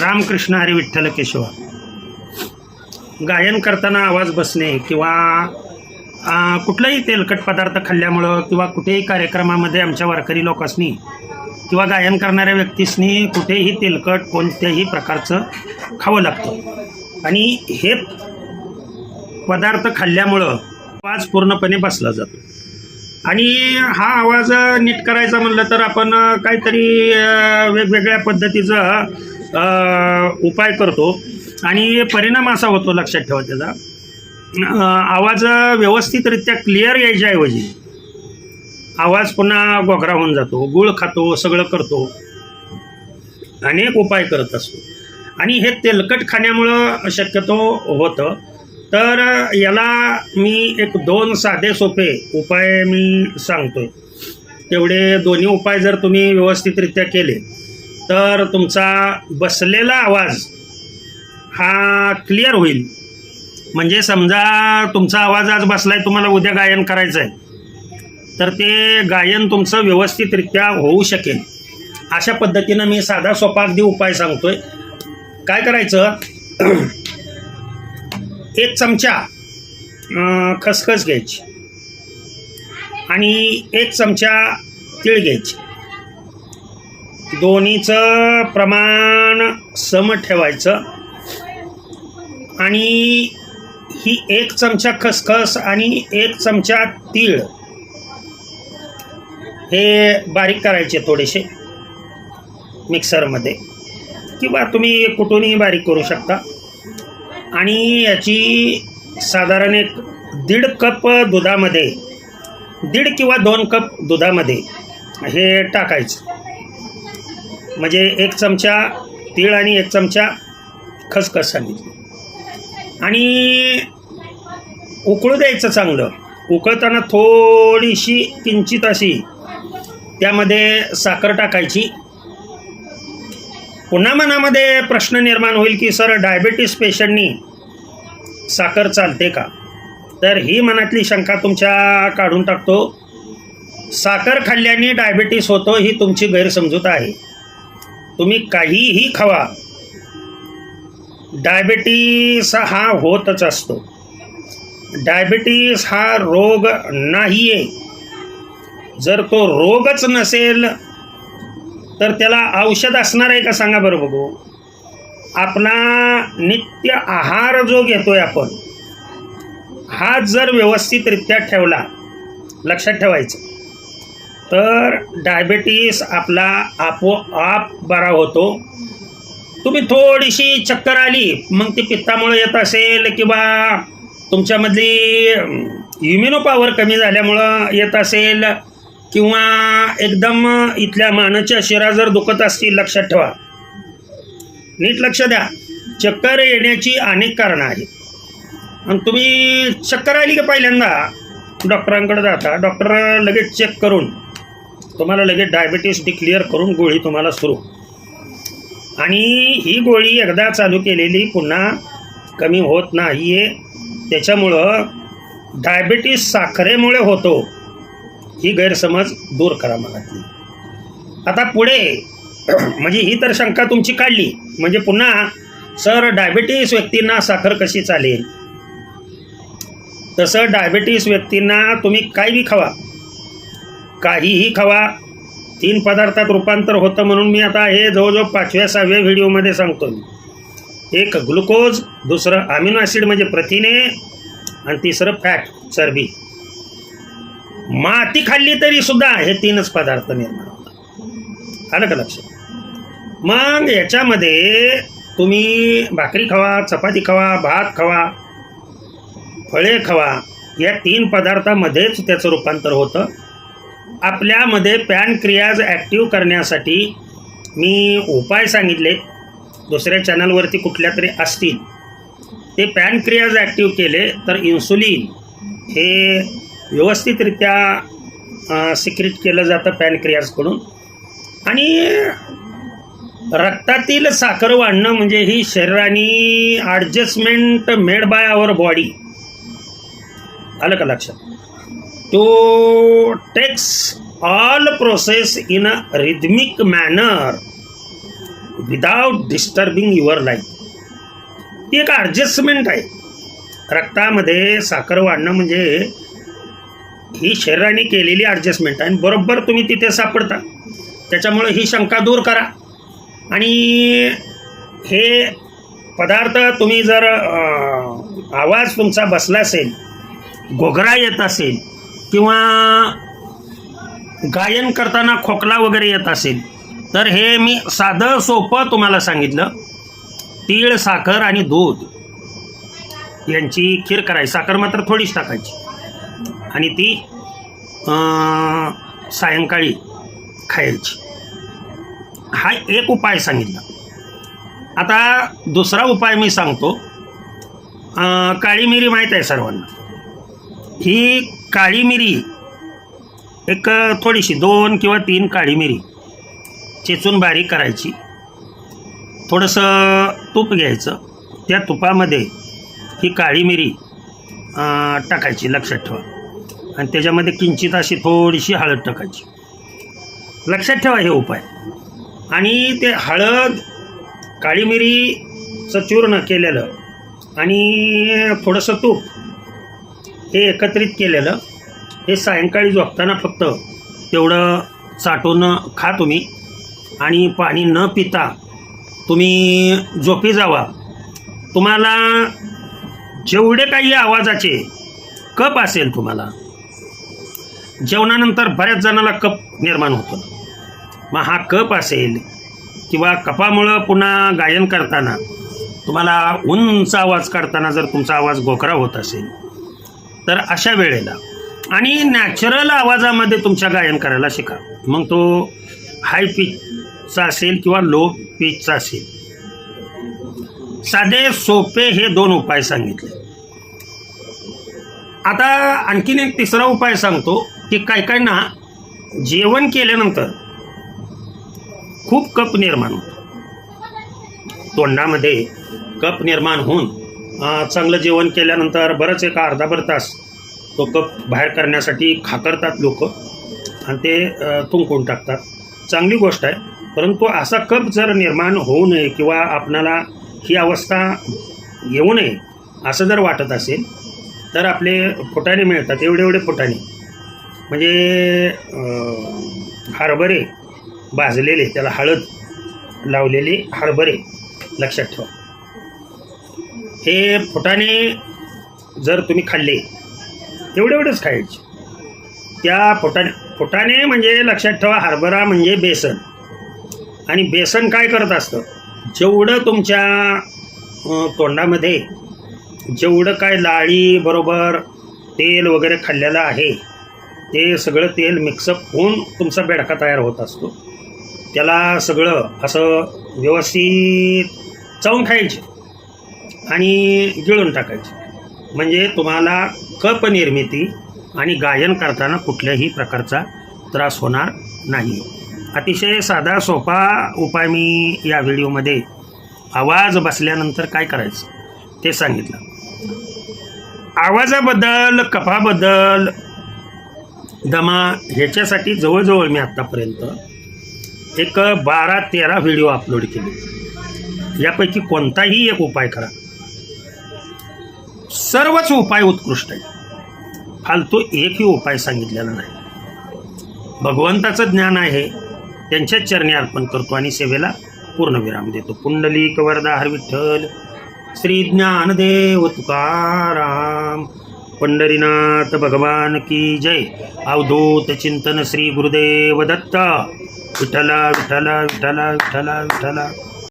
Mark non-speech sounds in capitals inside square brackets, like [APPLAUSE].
रामकृष्ण हरी विठ्ठल केशव. गायन करताना आवाज बसणे किंवा कुठलंही कुठलाही तेलकट पदार्थ खाल्ल्यामुळं किंवा कुठेही कार्यक्रमामध्ये आमच्या वारकरी लोकांनी किंवा गायन करणाऱ्या व्यक्तीसनी कुठेही तेलकट कोणत्याही प्रकारचं खावं लागतं. आणि हे पदार्थ खाल्ल्यामुळं आवाज पूर्णपणे बसला जातो. आणि हा आवाज नीट करायचा म्हणलं तर आपण काहीतरी वेगवेगळ्या पद्धतीचं उपाय करतो. आणि परिणाम असा होतो लक्षात ठेवा त्याचा. आवाज व्यवस्थितरित्या क्लिअर यायच्याऐवजी आवाज पुन्हा गोगरा होऊन जातो. गुळ खातो सगळं करतो. अनेक उपाय करत असतो. आणि हे तेलकट खाण्यामुळं शक्यतो होतं. तर याला मी एक दोन साधे सोपे उपाय मी सांगतोय. तेवढे दोन्ही उपाय जर तुम्ही व्यवस्थितरित्या केले तर तुमचा बसलेला आवाज हा क्लिअर होईल. म्हणजे समजा तुमचा आवाज आज बसला आहे तुम्हाला उद्या गायन करायचं आहे तर ते गायन तुमचं व्यवस्थितरित्या होऊ शकेल. अशा पद्धतीनं मी साधा सोपा अगदी उपाय सांगतोय. काय करायचं? [CLEARS THROAT] एक चमचा खसखस घ्यायची. आणि एक चमचा तीळ घ्यायची. दोन्हीचं प्रमाण सम ठेवायचं. आणि ही एक चमचा खसखस आणि एक चमचा तीळ. हे बारीक करायचे थोडेसे मिक्सरमध्ये. किंवा तुम्ही कुठूनही बारीक करू शकता. आणि याची साधारण एक दीड कप दुधामध्ये दीड किंवा दोन कप दुधामध्ये हे टाकायचं. म्हणजे एक चमचा तीळ आणि एक चमचा खसखस सांगितली. आणि उकळू द्यायचं चांगलं. उकळताना थोडीशी किंचित अशी त्यामध्ये साखर टाकायची. पुन्हा मनामध्ये प्रश्न निर्माण होईल की सर डायबेटीस पेशंटनी साखर चालते का? तर ही मनातली शंका तुमच्या काढून टाकतो. साखर खाल्ल्याने डायबेटीस होतो ही तुमची गैरसमजूत आहे. तुम्ही काहीही खावा. डायबेटीस हा होतच असतो. डायबेटीस हा रोग नाही आहे जर तो रोगच नसेल तर त्याला औषध असणार आहे का सांगा बरं बघू. आपला नित्य आहार जो घेतोय आपण हा जर व्यवस्थितरित्या ठेवला लक्षात ठेवायचं. तर डायबेटीस आपला आपोआप बरा होतो. तुम्ही थोडीशी चक्कर आली मग ती पित्तामुळे येत असेल किंवा तुमच्यामधली इम्युनो पॉवर कमी झाल्यामुळं येत असेल किंवा एकदम इथल्या मानाच्या शिरा जर दुखत असतील लक्षात ठेवा. नीट लक्ष द्या. चक्कर येण्याची अनेक कारणं आहेत. आणि तुम्ही चक्कर आली की पहिल्यांदा? डॉक्टरांकडे जाता. डॉक्टर लगेच चेक करून. तुम्हाला लगेच डायबिटीस डिक्लिअर करून गोळी तुम्हाला सुरू. आणि ही गोळी एकदा चालू केलेली पुन्हा कमी होत नाही आहे त्याच्यामुळं डायबिटीस साखरेमुळे होतो. ही गैरसमज दूर करा मनातली. आता पुढे [CLEARS THROAT] म्हणजे ही तर शंका तुमची काढली. म्हणजे पुन्हा सर डायबिटीस व्यक्तींना साखर कशी चालेल? तसं डायबिटीस व्यक्तींना तुम्ही काही खावा. काहीही खावा. तीन पदार्थात रूपांतर होतं म्हणून मी आता हे जवळजवळ पाचव्या सहाव्या व्हिडिओमध्ये सांगतो मी एक ग्लुकोज दुसरं अमिनो ॲसिड म्हणजे प्रथिने आणि तिसरं फॅट चरबी. माती खाल्ली तरी सुद्धा हे तीनच पदार्थ निर्माण होतात. आलं का लक्षात? मग याच्यामध्ये तुम्ही भाकरी खावा चपाती खावा भात खावा फळे खावा या तीन पदार्थामध्येच त्याचं रूपांतर होतं. आपल्यामध्ये पॅनक्रियाज ॲक्टिव्ह करण्यासाठी मी उपाय सांगितले. दुसऱ्या चॅनलवरती कुठल्या तरी असतील. ते पॅनक्रियाज ॲक्टिव्ह केले तर इन्सुलिन हे व्यवस्थितरित्या सिक्रेट केलं जातं पॅनक्रियाजकडून. आणि रक्तातील साखर वाढणं म्हणजे ही शरीराने adjustment made by our body आलं का लक्षात? तो takes all process in a rhythmic manner without disturbing your life. ती एक ॲडजस्टमेंट आहे. रक्तामध्ये साखर वाढणं म्हणजे ही शरीराने केलेली ॲडजस्टमेंट आहे. आणि बरोबर तुम्ही तिथे सापडता. त्याच्यामुळे ही शंका दूर करा. आणि हे पदार्थ तुम्ही जर आवाज तुमचा बसला असेल घोगरा येत असेल किंवा गायन करताना खोकला वगैरे येत असेल तर हे मी साधं सोपं तुम्हाला सांगितलं. तीळ साखर आणि दूध यांची खीर करायची. साखर मात्र थोडीच टाकायची. आणि ती सायंकाळी खायची. हा एक उपाय सांगितला. आता दुसरा उपाय मी सांगतो. काळी मिरी माहीत आहे सर्वांना. ही काळी मिरी. एक थोडीशी दोन किंवा तीन काळी मिरी. चेचून बारीक करायची. थोडंसं तूप घ्यायचं. त्या तुपामध्ये ही काळी मिरी टाकायची लक्षात ठेवा. आणि त्याच्यामध्ये किंचित अशी थोडीशी हळद टाकायची. लक्षात ठेवा हे उपाय. आणि ते हळद काळी मिरीचं चूर्ण केलेलं आणि थोडंसं तूप हे एकत्रित केलेलं हे सायंकाळी झोपताना फक्त तेवढं साठून खा तुम्ही आणि पाणी न पिता तुम्ही झोपी जावा. तुम्हाला जेवढे काही आवाजाचे कप असेल तुम्हाला जेवणानंतर बऱ्याच जणाला कप निर्माण होतो. मग हा कप असेल किंवा कपामुळं पुन्हा गायन करताना तुम्हाला उंच आवाज काढताना जर तुमचा आवाज गोखरा होत असेल तर अशा वेळेला. आणि नॅचरल आवाजामध्ये तुमच्या गायन करायला शिका. मग तो हाय पिचचा असेल किंवा लो पिचचा असेल. साधे सोपे हे दोन उपाय सांगितले. आता आणखीन एक तिसरा उपाय सांगतो की काही काय ना जेवण केल्यानंतर खूप कप निर्माण होतो. तोंडामध्ये कप निर्माण होऊन चांगलं जेवण केल्यानंतर बरंच एक अर्धाभर तास तो कप बाहेर करण्यासाठी खाकरतात लोक. आणि ते तुंकून टाकतात. चांगली गोष्ट आहे. परंतु असा कप जर निर्माण होऊ नये किंवा आपणाला ही अवस्था येऊ नये असं जर वाटत असेल तर आपले फुटाणे मिळतात. एवढे एवढे फुटाणे. म्हणजे हरभरे भाजलेले त्याला हळद लावलेले हरभरे लक्षात ठेवा. हे फुटाने जर तुम्ही खाल्ले एवढे एवढेच खायचे. त्या फुटाने फुटाने म्हणजे लक्षात ठेवा हरभरा म्हणजे बेसन. आणि बेसन काय करत असतं? जेवढं तुमच्या तोंडामध्ये जेवढं काय लाळी बरोबर तेल वगैरे खाल्लेलं आहे ते सगळं तेल मिक्सअप होऊन तुमचा बेडका तयार होत असतो. त्याला सगळं असं व्यवस्थित चावून खायचे. आणि गिळून टाकायचे. म्हणजे तुम्हाला कप निर्मिती आणि गायन करताना कुठल्याही प्रकारचा त्रास होणार नाही. अतिशय साधा सोपा उपाय मी या व्हिडिओमध्ये आवाज बसल्यानंतर काय करायचं ते सांगितलं. आवाजाबद्दल कफाबद्दल दमा ह्याच्यासाठी जवळजवळ मी आत्तापर्यंत एक बारा तेरा व्हिडिओ अपलोड केले. यापैकी कोणताही एक उपाय करा. सर्वच उपाय उत्कृष्ट आहेत. फालतू एकही उपाय सांगितलेला नाही. भगवंताचं ज्ञान आहे त्यांच्याच चरणी अर्पण करतो आणि सेवेला पूर्णविराम देतो. पुंडलिक वरदा हर विठ्ठल श्री ज्ञानदेव तुकाराम पंढरीनाथ भगवान की जय. अवधूत चिंतन श्री गुरुदेव दत्त. विठ्ठला विठला विठला विठ्ठला विठला